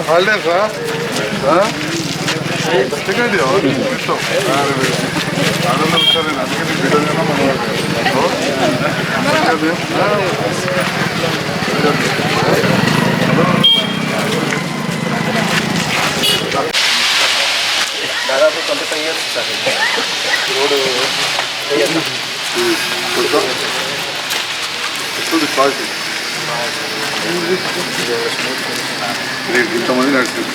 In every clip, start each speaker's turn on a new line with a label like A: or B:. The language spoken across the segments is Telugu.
A: హలో హాలిడేసా సెకండ్ ఇష్టం ఆడలో వచ్చారు నేను అందుకని బిడ్డగా
B: దాదాపు twenty five years sir road
A: వస్తుంది క్వాలిటీ నేను ఇంతమంది నడిచింది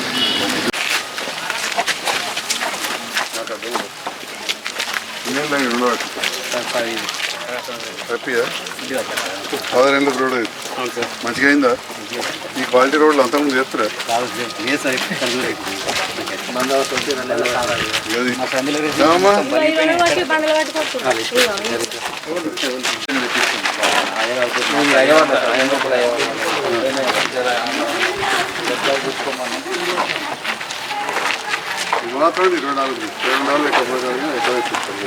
A: పదహారేళ్ళకి రోడ్ అయింది మంచిగా అయిందా? ఈ క్వాలిటీ రోడ్లు అంతకుముందు చేస్తురా?
B: లేదు
A: ఇది మాత్రం ఇరవై నాలుగు ఇరవై నాలుగు ఎక్కడ ఎక్కడ తెప్పిస్తాను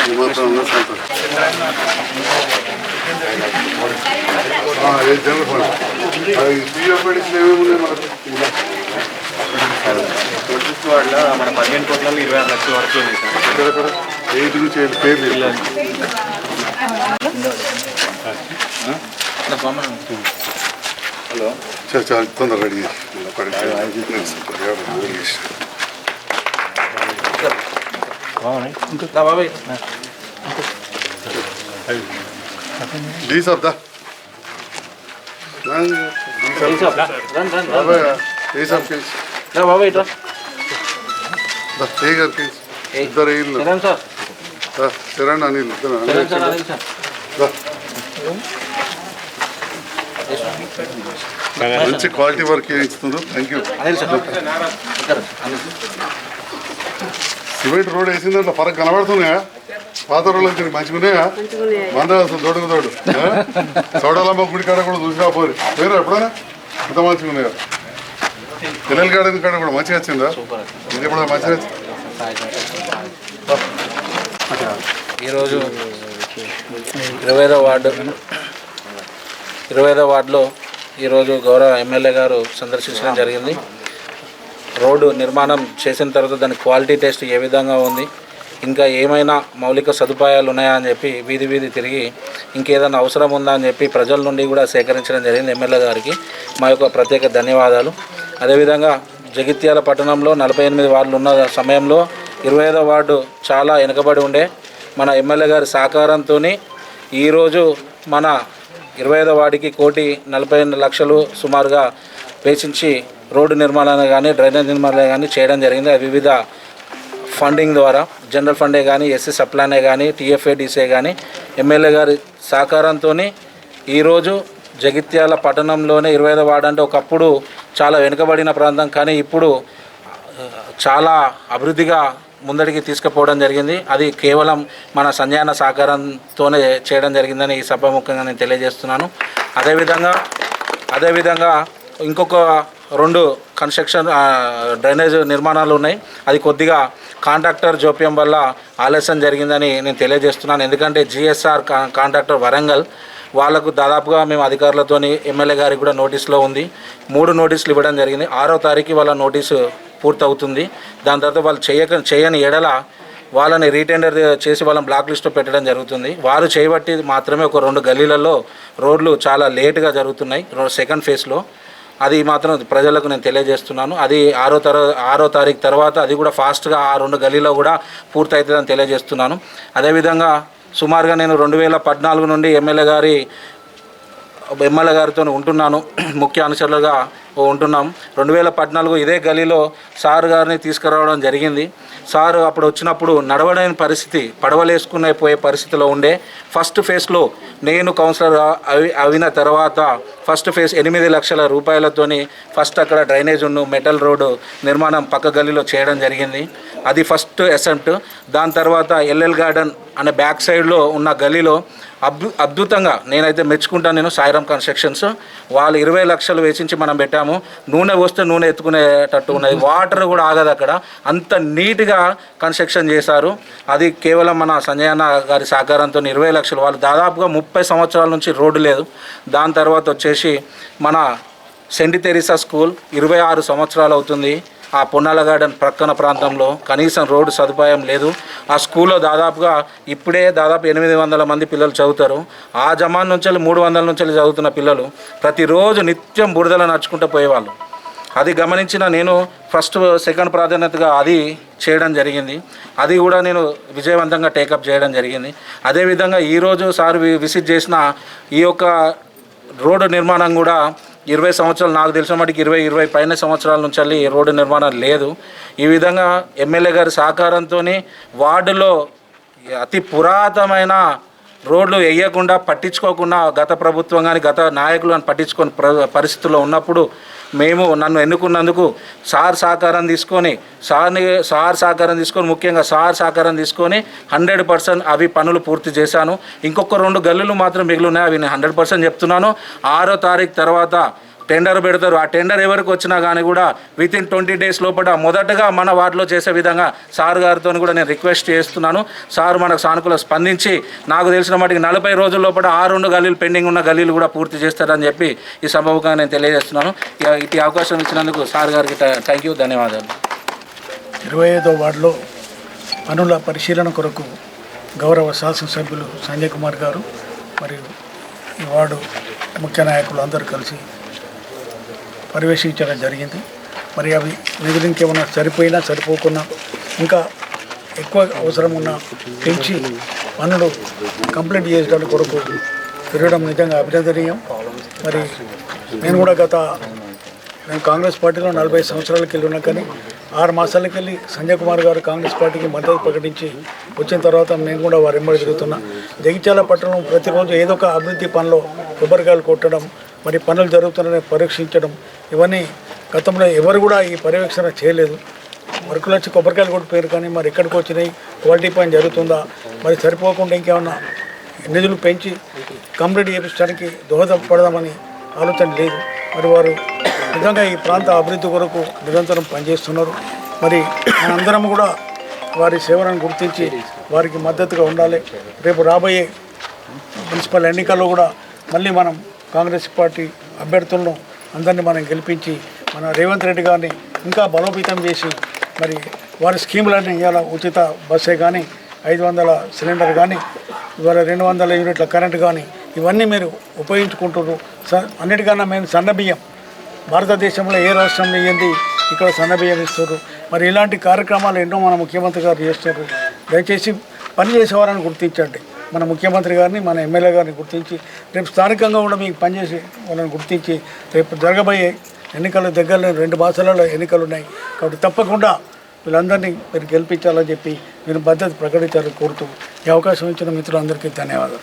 A: ఇది మాత్రం ఉన్న సంతోషం జనరల్ ఫండ్ అది ఏమేమి
B: మన పదిహేను కోట్లలో ఇరవై ఆరు లక్షల వరకు ఉంది సార్
A: ఎక్కడెక్కడ నుంచి
B: హలో.
A: సార్ చాలా తొందర రెడీ డీ సార్ దా.
B: బాబాయ్ ఇట్లా
A: ఇద్దరు
B: ఇల్లు సార్.
A: శరణ్
B: అనిల్
A: ఇద్దరు మంచి క్వాలిటీ వర్క్ చేయిస్తున్నారు థ్యాంక్ యూ సిమెంట్ రోడ్ వేసిందంటే ఫరక్ కనబడుతున్నాయా? పాత రోడ్లు మంచిగా ఉన్నాయా మంద దొడుగు దొడు. చౌడాలమ్మ గుడి కాడ కూడా చూసినా పోరు. వేరే ఎప్పుడైనా ఇంత మంచిగా ఉన్నాయా పిల్లల కాడ కాడ కూడా మంచిగా వచ్చిందా? ఇది కూడా మంచిగా వచ్చింది.
C: ఈరోజు ఇరవై ఐదో వార్డు ఇరవై ఐదో వార్డులో ఈరోజు గౌరవ ఎమ్మెల్యే గారు సందర్శించడం జరిగింది. రోడ్డు నిర్మాణం చేసిన తర్వాత దాని క్వాలిటీ టెస్ట్ ఏ విధంగా ఉంది ఇంకా ఏమైనా మౌలిక సదుపాయాలు ఉన్నాయా అని చెప్పి వీధి వీధి తిరిగి ఇంకేదైనా అవసరం ఉందా అని చెప్పి ప్రజల నుండి కూడా సేకరించడం జరిగింది ఎమ్మెల్యే గారికి. మా యొక్క ప్రత్యేక ధన్యవాదాలు. అదేవిధంగా జగిత్యాల పట్టణంలో నలభై ఎనిమిది వార్డులు ఉన్న సమయంలో ఇరవై ఐదో వార్డు చాలా వెనుకబడి ఉండే మన ఎమ్మెల్యే గారి సహకారంతో ఈరోజు మన ఇరవై ఐదో వార్డుకి కోటి నలభై లక్షలు సుమారుగా వేచించి రోడ్డు నిర్మాణాన్ని కానీ డ్రైనేజ్ నిర్మాణాలు కానీ చేయడం జరిగింది. వివిధ ఫండింగ్ ద్వారా జనరల్ ఫండే కానీ ఎస్సీ సప్లానే కానీ టీఎఫ్ఏడిసే కానీ ఎమ్మెల్యే గారి సహకారంతో ఈరోజు జగిత్యాల పట్టణంలోనే ఇరవై ఐదో వార్డు అంటే ఒకప్పుడు చాలా వెనుకబడిన ప్రాంతం. కానీ ఇప్పుడు చాలా అభివృద్ధిగా ముందడికి తీసుకుపోవడం జరిగింది. అది కేవలం మన సంజయన సహకారంతోనే చేయడం జరిగిందని ఈ సభాముఖంగా నేను తెలియజేస్తున్నాను. అదేవిధంగా అదేవిధంగా ఇంకొక రెండు కన్స్ట్రక్షన్ డ్రైనేజ్ నిర్మాణాలు ఉన్నాయి. అది కొద్దిగా కాంట్రాక్టర్ జోప్యం వల్ల ఆలస్యం జరిగిందని నేను తెలియజేస్తున్నాను. ఎందుకంటే జిఎస్ఆర్ కా కాంట్రాక్టర్ వరంగల్ వాళ్ళకు దాదాపుగా మేము అధికారులతోని ఎమ్మెల్యే గారికి కూడా నోటీసులో ఉంది. మూడు నోటీసులు ఇవ్వడం జరిగింది. ఆరో తారీఖు వాళ్ళ నోటీసు పూర్తవుతుంది. దాని తర్వాత వాళ్ళు చేయక చేయని ఎడల వాళ్ళని రీటెండర్ చేసి వాళ్ళని బ్లాక్ లిస్ట్లో పెట్టడం జరుగుతుంది. వారు చేయబట్టి మాత్రమే ఒక రెండు గల్లీలలో రోడ్లు చాలా లేటుగా జరుగుతున్నాయి సెకండ్ ఫేజ్లో. అది మాత్రం ప్రజలకు నేను తెలియజేస్తున్నాను. అది ఆరో తర ఆరో తారీఖు తర్వాత అది కూడా ఫాస్ట్గా ఆ రెండు గల్లీలో కూడా పూర్తవుతుందని తెలియజేస్తున్నాను. అదేవిధంగా సుమారుగా నేను రెండు వేల పద్నాలుగు నుండి ఎమ్మెల్యే గారి ఎమ్మెల్యే గారితో ఉంటున్నాను. ముఖ్య అనుచరులుగా ఉంటున్నాం. రెండు వేల పద్నాలుగు ఇదే గలీలో సార్ గారిని తీసుకురావడం జరిగింది. సార్ అప్పుడు వచ్చినప్పుడు నడవలేని పరిస్థితి పడవలేసుకునే పోయే పరిస్థితిలో ఉండే. ఫస్ట్ ఫేజ్లో నేను కౌన్సిలర్ అవి అయిన తర్వాత ఫస్ట్ ఫేజ్ ఎనిమిది లక్షల రూపాయలతోని ఫస్ట్ అక్కడ డ్రైనేజ్ ఉన్న మెటల్ రోడ్డు నిర్మాణం పక్క గల్లీలో చేయడం జరిగింది. అది ఫస్ట్ అసెంప్ట్. దాని తర్వాత ఎల్ఎల్ గార్డెన్ అనే బ్యాక్ సైడ్లో ఉన్న గల్లీలో అద్భు అద్భుతంగా నేనైతే మెచ్చుకుంటాను నేను సాయిరామ్ కన్స్ట్రక్షన్స్. వాళ్ళు ఇరవై లక్షలు వేసించి మనం పెట్టాము. నూనె వస్తే నూనె ఎత్తుకునేటట్టు ఉన్నది. వాటర్ కూడా ఆగదు అక్కడ. అంత నీట్గా కన్స్ట్రక్షన్ చేశారు. అది కేవలం మన సంజయ్ అన్న గారి సహకారంతో ఇరవై లక్షలు. వాళ్ళు దాదాపుగా ముప్పై సంవత్సరాల నుంచి రోడ్డు లేదు. దాని తర్వాత వచ్చేసి మన సెంట్ తెరిసా స్కూల్ ఇరవై ఆరు సంవత్సరాలు అవుతుంది. ఆ పొన్నాల గార్డెన్ ప్రక్కన ప్రాంతంలో కనీసం రోడ్డు సదుపాయం లేదు. ఆ స్కూల్లో దాదాపుగా ఇప్పుడే దాదాపు ఎనిమిది వందల మంది పిల్లలు చదువుతారు. ఆ జమాన్ నుంచి మూడు వందల నుంచి చదువుతున్న పిల్లలు ప్రతిరోజు నిత్యం బురదలో నడుచుకుంటూ పోయేవాళ్ళు. అది గమనించిన నేను ఫస్ట్ సెకండ్ ప్రాధాన్యతగా అది చేయడం జరిగింది. అది కూడా నేను విజయవంతంగా టేకప్ చేయడం జరిగింది. అదేవిధంగా ఈరోజు సార్ వి- చేసిన ఈ యొక్క రోడ్డు నిర్మాణం కూడా ఇరవై సంవత్సరాలు నాకు తెలిసిన మటుకు ఇరవై ఇరవై పైన సంవత్సరాల నుంచి రోడ్డు నిర్మాణం లేదు. ఈ విధంగా ఎమ్మెల్యే గారి సహకారంతో వార్డులో అతి పురాతనమైన రోడ్లు వేయకుండా పట్టించుకోకుండా గత ప్రభుత్వం కానీ గత నాయకులు అని పట్టించుకొని ప్ర పరిస్థితుల్లో ఉన్నప్పుడు మేము నన్ను ఎన్నుకున్నందుకు సార్ సహకారం తీసుకొని సార్ని సార్ సహకారం తీసుకొని ముఖ్యంగా సార్ సహకారం తీసుకొని హండ్రెడ్ పర్సెంట్ అవి పనులు పూర్తి చేశాను. ఇంకొక రెండు గల్లులు మాత్రం మిగిలి ఉన్నాయి అవి నేను హండ్రెడ్ పర్సెంట్ చెప్తున్నాను. ఆరో తారీఖు తర్వాత టెండర్ పెడతారు. ఆ టెండర్ ఎవరికి వచ్చినా కానీ కూడా విత్ ఇన్ ట్వంటీ డేస్ లోపల మొదటగా మన వార్డులో చేసే విధంగా సార్ గారితో కూడా నేను రిక్వెస్ట్ చేస్తున్నాను. సార్ మనకు సానుకూల స్పందించి నాకు తెలిసిన మటుకు నలభై రోజుల లోపల ఆ రెండు గల్లీలు పెండింగ్ ఉన్న గల్లీలు కూడా పూర్తి చేస్తారని చెప్పి ఈ సంభవంగా నేను తెలియజేస్తున్నాను. ఇక ఇటు అవకాశం ఇచ్చినందుకు సార్ గారికి థ్యాంక్ యూ ధన్యవాదాలు.
D: ఇరవై ఐదో వార్డులో పనుల పరిశీలన కొరకు గౌరవ శాసనసభ్యులు సంజయ్ కుమార్ గారు మరియు ఈ వార్డు ముఖ్య నాయకులు అందరూ కలిసి పర్యవేక్షించడం జరిగింది. మరి అవి నిధులు ఇంకేమైనా సరిపోయినా సరిపోకున్నా ఇంకా ఎక్కువ అవసరం ఉన్న పెంచి పనులు కంప్లీట్ చేయడానికి కొరకు తిరగడం నిజంగా అభినందనీయం. మరి నేను కూడా గత నేను కాంగ్రెస్ పార్టీలో నలభై సంవత్సరాలకి వెళ్ళి ఉన్నా కానీ ఆరు మాసాలకి వెళ్ళి సంజయ్ కుమార్ గారు కాంగ్రెస్ పార్టీకి మద్దతు ప్రకటించి వచ్చిన తర్వాత నేను కూడా వారి ఎంబడి తిరుగుతున్నా. జగిత్యాల పట్టణం ప్రతిరోజు ఏదో ఒక అభివృద్ధి పనిలో కొబ్బరికాయలు కొట్టడం మరి పనులు జరుగుతున్నాయని పరీక్షించడం ఇవన్నీ గతంలో ఎవరు కూడా ఈ పర్యవేక్షణ చేయలేదు. వర్కులు వచ్చి కొబ్బరికాయలు కొట్టిపోయారు కానీ మరి ఎక్కడికి వచ్చినాయి? క్వాలిటీ పని జరుగుతుందా? మరి సరిపోకుండా ఇంకేమన్నా నిధులు పెంచి కంప్లీట్ చేయించడానికి దోహదపడదామని ఆలోచన లేదు. మరి వారు నిజంగా ఈ ప్రాంత అభివృద్ధి కొరకు నిరంతరం పనిచేస్తున్నారు. మరి మనందరం కూడా వారి సేవలను గుర్తించి వారికి మద్దతుగా ఉండాలి. రేపు రాబోయే మున్సిపల్ ఎన్నికల్లో కూడా మళ్ళీ మనం కాంగ్రెస్ పార్టీ అభ్యర్థులను అందరినీ మనం గెలిపించి మన రేవంత్ రెడ్డి గారిని ఇంకా బలోపేతం చేసి మరి వారి స్కీములన్నీ ఇవాళ ఉచిత బస్సే కానీ ఐదు వందల సిలిండర్ కానీ ఇవాళ రెండు వందల యూనిట్ల కరెంట్ కానీ ఇవన్నీ మీరు ఉపయోగించుకుంటున్నారు. స అన్నిటికన్నా మేము సన్నబియ్యం భారతదేశంలో ఏ రాష్ట్రంలో ఏంది ఇక్కడ సన్నబియ్యం ఇస్తున్నారు. మరి ఇలాంటి కార్యక్రమాలు ఎన్నో మన ముఖ్యమంత్రి గారు చేస్తారు దయచేసి పనిచేసేవారని గుర్తించండి. మన ముఖ్యమంత్రి గారిని మన ఎమ్మెల్యే గారిని గుర్తించి రేపు స్థానికంగా కూడా మీకు పనిచేసి వాళ్ళని గుర్తించి రేపు జరగబోయే ఎన్నికల దగ్గరలో రెండు భాషలలో ఎన్నికలు ఉన్నాయి. కాబట్టి తప్పకుండా వీళ్ళందరినీ మీరు గెలిపించాలని చెప్పి మీరు భద్రత ప్రకటించాలని కోరుతూ ఈ అవకాశం ఇచ్చిన మిత్రులందరికీ ధన్యవాదాలు.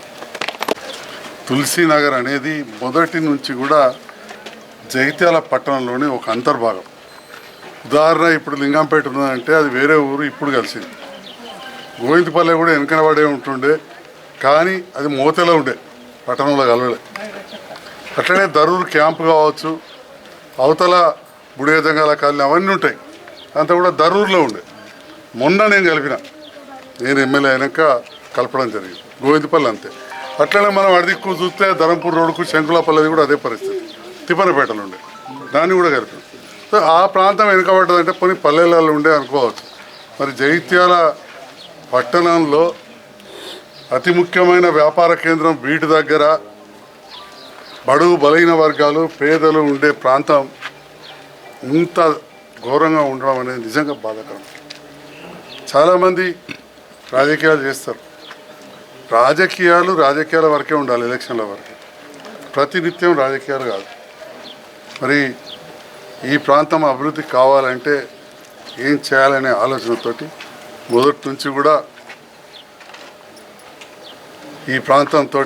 A: తులసీనగర్ అనేది మొదటి నుంచి కూడా జగిత్యాల పట్టణంలోని ఒక అంతర్భాగం. ఉదాహరణ ఇప్పుడు లింగంపేట ఉన్నదంటే అది వేరే ఊరు ఇప్పుడు కలిసింది. గోవిందపల్లె కూడా వెనకనబడే ఉంటుండే. కానీ అది మోతలో ఉండే పట్టణంలో కలవలే. అట్లనే దరూరు క్యాంప్ కావచ్చు అవతల బుడేదంగాల కాలనీ అవన్నీ ఉంటాయి. అంతా కూడా దరూరులో ఉండే. మొన్న నేను కలిపిన నేను ఎమ్మెల్యే అయినాక కలపడం జరిగింది. గోవిందపల్లి అంతే. అట్లనే మనం అడిదిక్కు చూస్తే ధరంపూర్ రోడ్డుకు శంకులపల్లిది కూడా అదే పరిస్థితి. తిప్పనపేటలో ఉండే. దాన్ని కూడా కలిపిన. సో ఆ ప్రాంతం వెనుకబడ్డదంటే కొన్ని పల్లెలలో ఉండే అనుకోవచ్చు. మరి జైత్యాల పట్టణంలో అతి ముఖ్యమైన వ్యాపార కేంద్రం వీటి దగ్గర బడుగు బలహీన వర్గాలు పేదలు ఉండే ప్రాంతం ఇంత ఘోరంగా ఉండడం అనేది నిజంగా బాధాకరం. చాలామంది రాజకీయాలు చేస్తారు. రాజకీయాలు రాజకీయాల వరకే ఉండాలి ఎలక్షన్ల వరకే. ప్రతినిత్యం రాజకీయాలు కాదు. మరి ఈ ప్రాంతం అభివృద్ధి కావాలంటే ఏం చేయాలనే ఆలోచనతోటి మొదటి నుంచి కూడా ఈ ప్రాంతంతో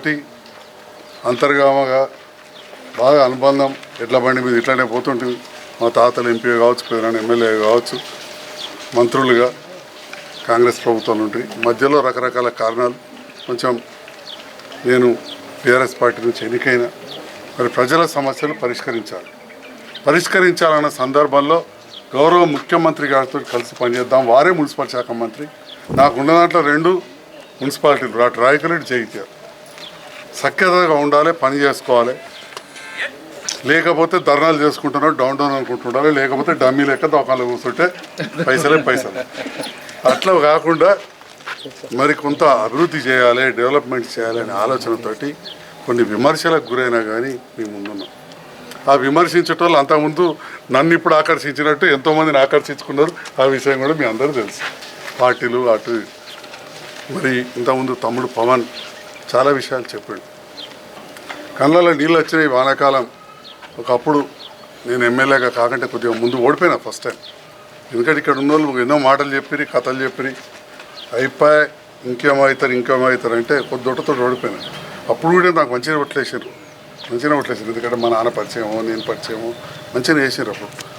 A: అంతర్గామగా బాగా అనుబంధం ఎట్ల బండి మీద ఇట్లానే పోతుంటుంది. మా తాతలు ఎంపీ కావచ్చు ప్రధాని ఎమ్మెల్యే కావచ్చు మంత్రులుగా కాంగ్రెస్ ప్రభుత్వం నుండి మధ్యలో రకరకాల కారణాలు. కొంచెం నేను టీఆర్ఎస్ పార్టీ నుంచి ఎన్నికైన మరి ప్రజల సమస్యలు పరిష్కరించాలి. పరిష్కరించాలన్న సందర్భంలో గౌరవ ముఖ్యమంత్రి గారితో కలిసి పనిచేద్దాం. వారే మున్సిపల్ శాఖ మంత్రి. నాకున్న దాంట్లో రెండు మున్సిపాలిటీలు అటు రాయకరెడ్డి చేయించారు సఖ్యతగా ఉండాలి పని చేసుకోవాలి. లేకపోతే ధర్నాలు చేసుకుంటున్నారు డౌన్ డౌన్ అనుకుంటుండాలి లేకపోతే డమ్మీ లెక్క దోకాలు కూర్చుంటే పైసలే పైసలు. అట్లా కాకుండా మరి కొంత అభివృద్ధి చేయాలి డెవలప్మెంట్ చేయాలి అనే ఆలోచనతోటి కొన్ని విమర్శలకు గురైనా కానీ మేము ముందున్నాం. ఆ విమర్శించేటోళ్ళు అంతకుముందు నన్ను ఇప్పుడు ఆకర్షించినట్టు ఎంతోమందిని ఆకర్షించుకున్నారు. ఆ విషయం కూడా మీ అందరూ తెలుసు. పార్టీలు అటు ఇటు. మరి ఇంతకుముందు తమ్ముడు పవన్ చాలా విషయాలు చెప్పాడు. కళ్ళలో నీళ్ళు వచ్చినాయి వానాకాలం. ఒకప్పుడు నేను ఎమ్మెల్యేగా కాకంటే కొద్దిగా ముందు ఓడిపోయినా ఫస్ట్ టైం ఎందుకంటే ఇక్కడ ఉన్న వాళ్ళు ఎన్నో మాటలు చెప్పిరి కథలు చెప్పిరి. అయిపోయి ఇంకేమవుతారు ఇంకేమవుతారు అంటే కొద్దితో ఓడిపోయినా. అప్పుడు కూడా నాకు మంచిగా ఓట్లేసారు మంచిగా ఓట్లేసారు ఎందుకంటే మా నాన్న పరిచయమో నేను పరిచయమో మంచిగా వేసారు అప్పుడు.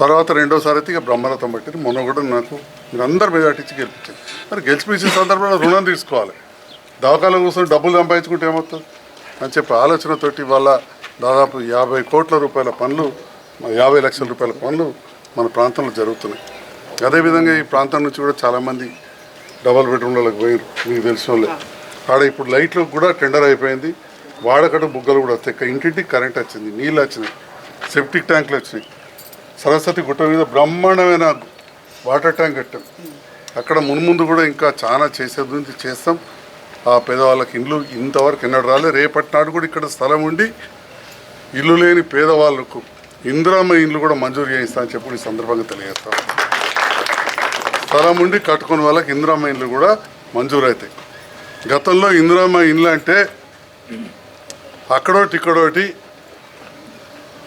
A: తర్వాత రెండోసారి అయితే ఇక బ్రహ్మరథం పట్టింది. మొన్న కూడా నాకు మీరు అందరు మెజార్టీ గెలిపించింది మరి గెలిపించిన సందర్భంలో రుణం తీసుకోవాలి. దవాఖాన కోసం డబ్బులు సంపాదించుకుంటే ఏమవుతుంది? అని చెప్పి ఆలోచనతోటి వాళ్ళ దాదాపు యాభై కోట్ల రూపాయల పనులు యాభై లక్షల రూపాయల పనులు మన ప్రాంతంలో జరుగుతున్నాయి. అదేవిధంగా ఈ ప్రాంతం నుంచి కూడా చాలామంది డబల్ బెడ్రూమ్లకు పోయారు మీకు తెలిసిన వాళ్ళే ఆడ ఇప్పుడు లైట్లు కూడా టెండర్ అయిపోయింది. వాడకడం బుగ్గలు కూడా వస్తాయి. ఇంటింటికి కరెంట్ వచ్చింది. నీళ్ళు వచ్చినాయి. సెప్టిక్ ట్యాంకులు వచ్చినాయి. సరస్వతి గుట్ట మీద బ్రహ్మాండమైన వాటర్ ట్యాంక్ కట్టాం. అక్కడ మున్ముందు కూడా ఇంకా చాలా చేసేది చేస్తాం. ఆ పేదవాళ్ళకి ఇండ్లు ఇంతవరకు ఎన్నడు రాలే రేపటి నాడు కూడా ఇక్కడ స్థలం ఉండి ఇల్లు లేని పేదవాళ్ళకు ఇందిరామ్మ ఇండ్లు కూడా మంజూరు చేయిస్తా అని చెప్పి ఈ సందర్భంగా తెలియజేస్తాం స్థలం ఉండి కట్టుకునే వాళ్ళకి ఇందిరామ్మ ఇండ్లు కూడా మంజూరు అవుతాయి గతంలో ఇందిరామ్మ ఇండ్లు అంటే అక్కడోటి ఇక్కడోటి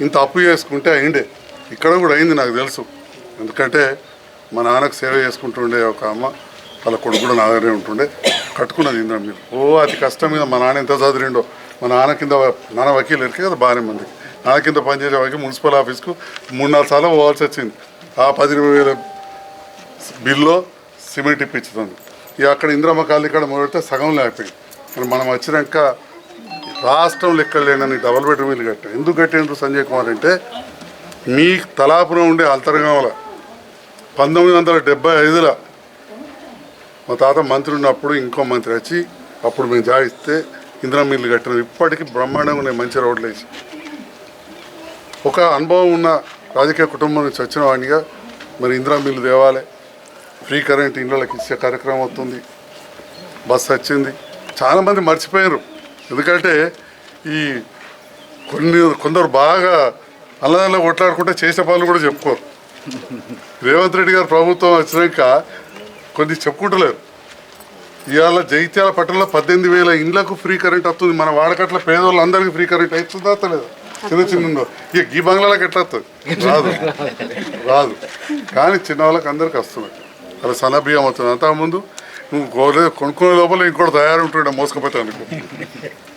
A: ఇంత అప్పు చేసుకుంటే అయిండే. ఇక్కడ కూడా అయింది నాకు తెలుసు. ఎందుకంటే మా నాన్నకు సేవ చేసుకుంటుండే ఒక అమ్మ వాళ్ళ కొడుకు కూడా నా దగ్గరే ఉంటుండే. కట్టుకున్నది ఇంద్ర మీరు. ఓ అతి కష్టం మీద మా నాన్న ఎంత చదివిండో. మా నాన్న కింద నాన్న వకీలు ఎరికే కదా బాగానే మంది. నాన్న కింద పనిచేసే వాళ్ళకి మున్సిపల్ ఆఫీస్కు మూడు నాలుగు సార్లు పోవాల్సి వచ్చింది. ఆ పది వేల బిల్లో సిమెంట్ ఇప్పించుతుంది. ఇక అక్కడ ఇంద్రమ్మ కాళ్ళు ఇక్కడ మొదలెడితే సగం లేకపోయింది. మరి మనం వచ్చినాక రాష్ట్రం లెక్క లేనని డబల్ బెడ్రూమ్ ఇల్లు కట్టాం ఎందుకు కట్టిండ్రు సంజయ్ కుమార్ అంటే మీ తలాపున ఉండే అంతర్గామల పంతొమ్మిది వందల డెబ్బై ఐదులో మా తాత మంత్రి ఉన్నప్పుడు ఇంకో మంత్రి వచ్చి అప్పుడు మేము జాయిస్తే ఇందిరా మిల్లు కట్టినాం. ఇప్పటికీ బ్రహ్మాండంగా ఉన్నాయి మంచి రోడ్లు వేసి. ఒక అనుభవం ఉన్న రాజకీయ కుటుంబం నుంచి వచ్చిన వాడినిగా మరి ఇందిరా మిల్లు తేవాలి. ఫ్రీ కరెంట్ ఇళ్ళకి ఇచ్చే కార్యక్రమం అవుతుంది. బస్సు వచ్చింది. చాలామంది మర్చిపోయారు ఎందుకంటే ఈ కొన్ని కొందరు బాగా అలా కొట్లాడుకుంటే చేసే పనులు కూడా చెప్పుకోరు. రేవంత్ రెడ్డి గారు ప్రభుత్వం వచ్చినాక కొన్ని చెప్పుకుంటలేరు. ఇవాళ జైత్యాల పట్టణంలో పద్దెనిమిది వేల ఇండ్లకు ఫ్రీ కరెంట్ వస్తుంది. మన వాడకట్ల పేదవాళ్ళందరికీ ఫ్రీ కరెంట్ అవుతుందా అత్తలేదు చిన్న చిన్న ఇక ఈ బంగ్లాలకు ఎట్లా వస్తుంది? రాదు. రాదు. కానీ చిన్న వాళ్ళకి అందరికి వస్తున్నాయి అలా సన్న బియ్యం అవుతుంది అంతకుముందు నువ్వు కోలే కొనుక్కునే లోపల ఇంకోటి తయారు ఉంటుండే మోసుకపోతే అనుకో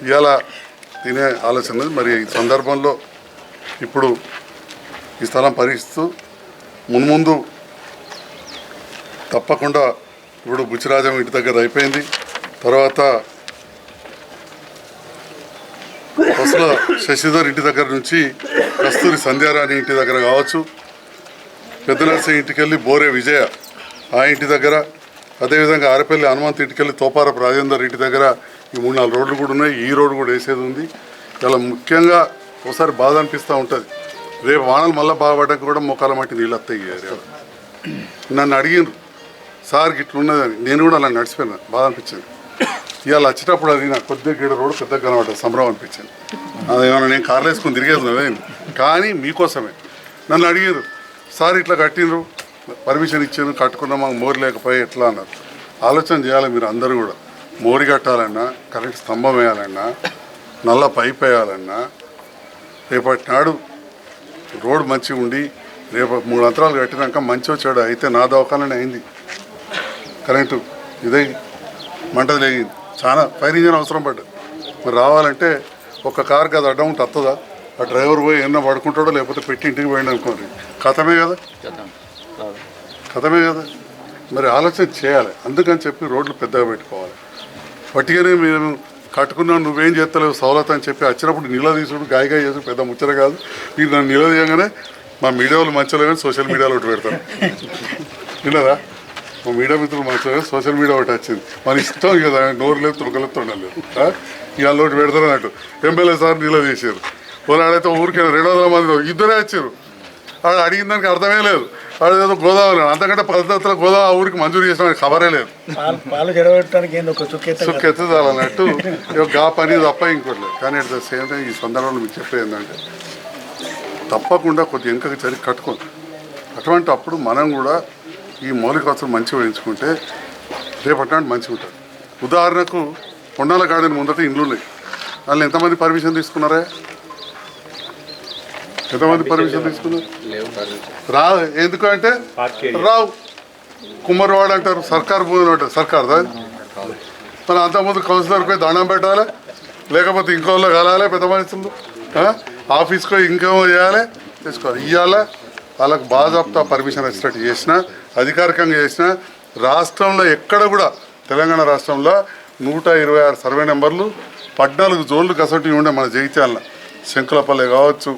A: ఇవాళ తినే ఆలోచన మరి ఈ సందర్భంలో ఇప్పుడు ఈ స్థలం పరిగిస్తూ మున్ముందు తప్పకుండా ఇప్పుడు బుచ్చిరాజం ఇంటి దగ్గర అయిపోయింది. తర్వాత అసలు శశిధర్ ఇంటి దగ్గర నుంచి కస్తూరి సంధ్యారాణి ఇంటి దగ్గర కావచ్చు. పెద్ద ఇంటికి వెళ్ళి బోరే విజయ ఆ ఇంటి దగ్గర. అదేవిధంగా ఆరపల్లి హనుమంత్ ఇంటికి వెళ్ళి తోపారపు రాజేందర్ ఇంటి దగ్గర ఈ మూడు నాలుగు రోడ్లు కూడా ఉన్నాయి. ఈ రోడ్డు కూడా వేసేది ఉంది. ఇలా ముఖ్యంగా ఒకసారి బాధ అనిపిస్తూ ఉంటుంది. రేపు వానలు మళ్ళీ బాగుపడ్డాక కూడా మొక్కల మట్టి నీళ్ళు వస్తాయి నన్ను అడిగినారు సార్ గిట్ల ఉన్నదని. నేను కూడా అలా నడిచిపోయినా బాధ అనిపించింది. ఇవాళ వచ్చేటప్పుడు అది నాకు కొద్దిగా గీడ రోడ్డు పెద్దగా కనబడ్డది సంబరం అనిపించింది. అదేమన్నా నేను కార్లు వేసుకొని తిరిగేస్తున్నాను కానీ మీకోసమే. నన్ను అడిగారు సార్ ఇట్లా కట్టినరు పర్మిషన్ ఇచ్చాను కట్టుకున్నా మాకు మోరి లేకపోయి ఎట్లా? అన్నారు. ఆలోచన చేయాలి మీరు అందరూ కూడా. మోరి కట్టాలన్నా కరెంట్ స్తంభం వేయాలన్నా నల్ల పైప్ వేయాలన్నా రేపటి నాడు రోడ్ మంచిగా ఉండి రేపు మూడు అంతరాలు కట్టినాక మంచి వచ్చాడు అయితే నా దవాఖాననే అయింది. కరెంటు ఇదే మంటది లేగింది. చాలా ఫైర్ ఇంజన్ అవసరం పడ్డది మరి రావాలంటే ఒక కార్ కదా అడ్డం ఉంటే వస్తుందా ఆ డ్రైవర్ పోయి ఎన్నో పడుకుంటాడో లేకపోతే పెట్టి ఇంటికి పోయింది అనుకోండి. కథమే కదా? కథమే కదా? మరి ఆలోచన చేయాలి. అందుకని చెప్పి రోడ్లు పెద్దగా పెట్టుకోవాలి. పట్టిగానే మేము కట్టుకున్నాం నువ్వేం చేస్తలేవు సవలత అని చెప్పి వచ్చినప్పుడు నిలదీసుడు గాయగా చేసి పెద్ద ముచ్చట కాదు. మీరు నన్ను నిలదీయగానే మా మీడియా వాళ్ళు మంచిగా సోషల్ మీడియాలో ఒకటి పెడతాను విన్నదా మా మీడియా మిత్రులు మంచిగా సోషల్ మీడియా ఒకటి వచ్చింది. మన ఇష్టం కదా నోరు లేదు తురకలేదు తొండలేదు. ఇవాళ ఒకటి పెడతారు అన్నట్టు. ఎమ్మెల్యే సార్ నిలదీశారు వాళ్ళు ఆడైతే ఊరికే రెండు వందల మంది ఇద్దరే వచ్చారు. వాడు అడిగిన దానికి అర్థమే లేదు. వాడు గోదావరి అంతకంటే పద్ధతిలో గోదావరి ఊరికి మంజూరు చేసిన ఖబరే లేదు.
D: పాలు పాలు జడబెట్టడానికి ఏంది ఒక చుక్కెత్త
A: సుఖ ఎత్తుదాలన్నట్టు ఇక గా పని తప్ప ఇంకోటి లేదు. కానీ అట్ ద సేమ్ టైం ఈ సందర్భంలో మీకు చెప్పేది ఏంటంటే తప్పకుండా కొద్ది వెనుకకి చరి కట్టుకోండి. అటువంటి అప్పుడు మనం కూడా ఈ మౌలిక వసతులు మంచిగా వేయించుకుంటే రేపటి మంచిగా ఉంటుంది. ఉదాహరణకు కొండాల గార్డెన్ ముందట ఇండ్లు ఉన్నాయి వాళ్ళు ఎంతమంది పర్మిషన్ తీసుకున్నారా? ఎంతమంది పర్మిషన్ తీసుకున్నారు? రా ఎందుకు అంటే రావు. కుమ్మరివాడు అంటారు సర్కార్ భూమి అంటారు. సర్కార్ దా? మరి అంతకుముందు కౌన్సిలర్ పోయి దండం పెట్టాలి? లేకపోతే ఇంకోళ్ళు కలాలి పెద్ద మనుషులు? ఆఫీస్కి ఇంకేమో చేయాలి? తీసుకోవాలి ఇవాళ వాళ్ళకి బాజాప్తా పర్మిషన్ వచ్చినట్టు చేసిన అధికారికంగా చేసిన రాష్ట్రంలో ఎక్కడ కూడా తెలంగాణ రాష్ట్రంలో నూట ఇరవై ఆరు సర్వే నెంబర్లు పద్నాలుగు జోన్లు కసటి ఉండే మన జగిత్యాల. శంకులపల్లి కావచ్చు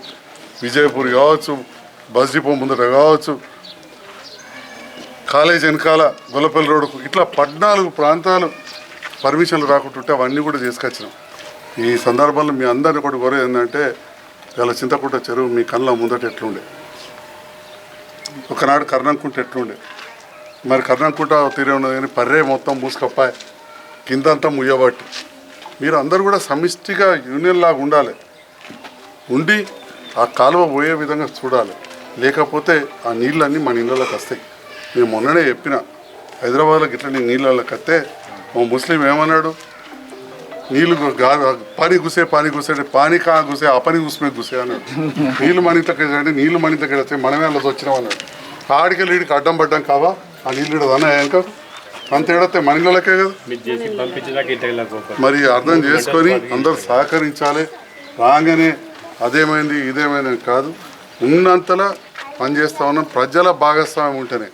A: విజయపూర్ కావచ్చు బస్ డిపో ముందట కావచ్చు కాలేజ్ వెనకాల గొల్లపల్లి రోడ్డుకు ఇట్లా పద్నాలుగు ప్రాంతాలు పర్మిషన్లు రాకుంటుంటే అవన్నీ కూడా తీసుకొచ్చినాం. ఈ సందర్భంలో మీ అందరిని కూడా కోరేది ఏంటంటే ఇలా చింతకుంట చెరువు మీ కళ్ళ ముందట ఎట్లుండే? ఒకనాడు కర్ణంకుంట ఎట్లుండే? మరి కర్ణంకుంట తీరే ఉన్నది కానీ పర్రే మొత్తం మూసుకప్పాయి కిందంతా ముయ్యబట్టి. మీరు అందరూ కూడా సమిష్టిగా యూనియన్ లాగా ఉండాలి. ఉండి ఆ కాలువ పోయే విధంగా చూడాలి. లేకపోతే ఆ నీళ్ళన్నీ మన ఇళ్ళలోకి వస్తాయి. నేను మొన్ననే చెప్పిన హైదరాబాద్లో గిట్ల నేను నీళ్ళలోకి వస్తే ఓ ముస్లిం ఏమన్నాడు? నీళ్ళు పానీ గుసే పానీ గుసే పానీ కా గుసే ఆ పని గుసమే గుసే అన్నాడు. నీళ్ళు మన ఇంట్లోకి అంటే నీళ్ళు మన ఇంట్లోకి వస్తే మనమే అలా వచ్చినాం అన్నాడు. ఆడికి లీడికి అడ్డం పడ్డాం కావా? ఆ నీళ్ళు అన్నా ఇంకా. అంత ఏడతే మన ఇళ్ళకే కదా.
B: మరి
A: అర్థం చేసుకొని అందరూ సహకరించాలి. రాగానే అదేమైంది ఇదేమైంది కాదు. ఉన్నంతలా పనిచేస్తా ఉన్నాం ప్రజల భాగస్వామ్యం ఉంటేనే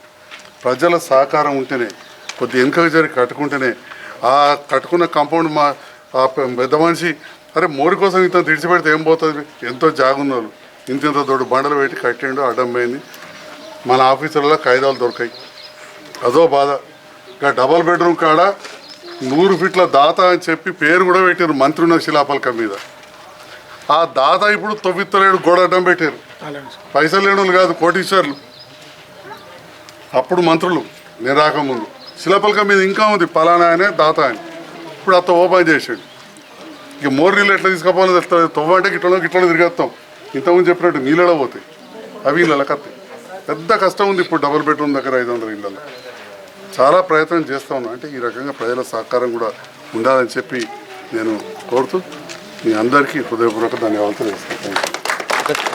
A: ప్రజల సహకారం ఉంటేనే కొద్ది వెనుకకు జరిగి కట్టుకుంటేనే ఆ కట్టుకున్న కాంపౌండ్ మా ఆ పెద్ద మనిషి అరే మోడీ కోసం ఇంత తిడిచిపెడితే ఏం పోతుంది? ఎంతో జాగున్నారు. ఇంత ఇంత దొడ్డు బండలు పెట్టి కట్టిండు అడ్డం పోయింది మన ఆఫీసులలో కాయిదాలు దొరికాయి. అదో బాధ. ఇంకా డబల్ బెడ్రూమ్ కాడ నూరు ఫీట్ల దాత అని చెప్పి పేరు కూడా పెట్టారు మంత్రి ఉన్న శిలాపలక మీద. ఆ దాత ఇప్పుడు తొవ్విత్తలేడు గోడ అడ్డం పెట్టారు. పైసలు లేని వాళ్ళు కాదు కోటీశ్వర్లు. అప్పుడు మంత్రులు నేను రాకముందు. శిలాపలకం మీద ఇంకా ఉంది పలానా అనే దాత అని ఇప్పుడు అత్త ఓపెన్ చేసాడు ఇక మోర్ నీళ్ళు ఎట్లా తీసుకపోవాలి తెలుస్తుంది తొవ్వ అంటే గిట్లలో గిట్లలో తిరిగేస్తాం. ఇంతకుముందు చెప్పినట్టు నీళ్ళలో పోతాయి. అవి ఇళ్ళకి వస్తాయి పెద్ద కష్టం ఉంది ఇప్పుడు డబుల్ బెడ్రూమ్ దగ్గర ఐదు వందల ఇళ్ళలో. చాలా ప్రయత్నం చేస్తా ఉన్నాం. అంటే ఈ రకంగా ప్రజల సహకారం కూడా ఉండాలని చెప్పి నేను కోరుతూ మీ అందరికీ హృదయపూర్వక ధన్యవాదాలు తెలుస్తాను